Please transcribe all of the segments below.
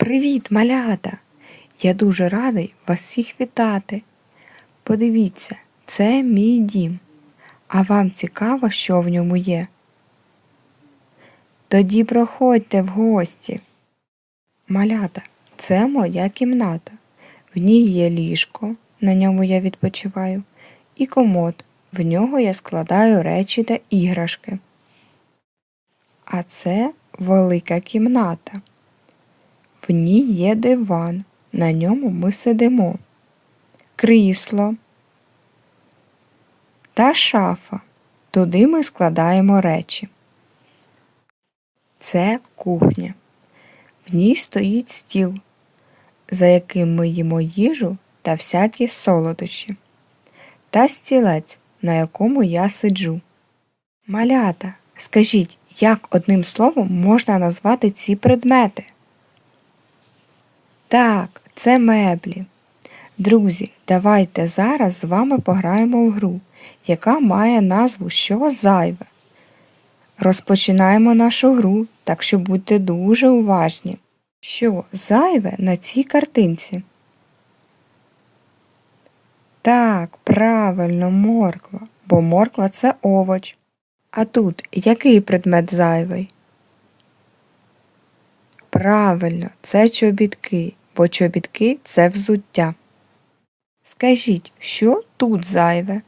Привіт, малята! Я дуже радий вас всіх вітати. Подивіться, це мій дім. А вам цікаво, що в ньому є? Тоді проходьте в гості. Малята, це моя кімната. В ній є ліжко, на ньому я відпочиваю, і комод. В нього я складаю речі та іграшки. А це велика кімната. В ній є диван, на ньому ми сидимо, крісло та шафа. Туди ми складаємо речі. Це кухня. В ній стоїть стіл, за яким ми їмо їжу та всякі солодощі, та стілець, на якому я сиджу. Малята, скажіть, як одним словом можна назвати ці предмети? Так, це меблі. Друзі, давайте зараз з вами пограємо в гру, яка має назву Що зайве. Розпочинаємо нашу гру, так що будьте дуже уважні. Що зайве на цій картинці? Так, правильно, морква, бо морква це овоч. А тут який предмет зайвий? Правильно, це чобітки, бо чобітки це взуття. Скажіть, що тут зайве?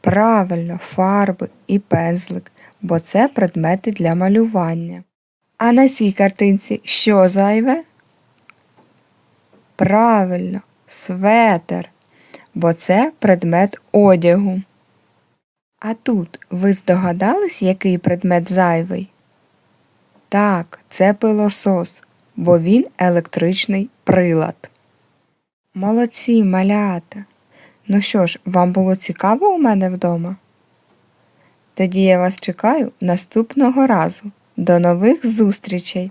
Правильно, фарби і пензлик, бо це предмети для малювання. А на цій картинці що зайве? Правильно, светер, бо це предмет одягу. А тут ви здогадались, який предмет зайвий? Так, це пилосос, бо він електричний прилад. Молодці, малята. Ну що ж, вам було цікаво у мене вдома? Тоді я вас чекаю наступного разу. До нових зустрічей!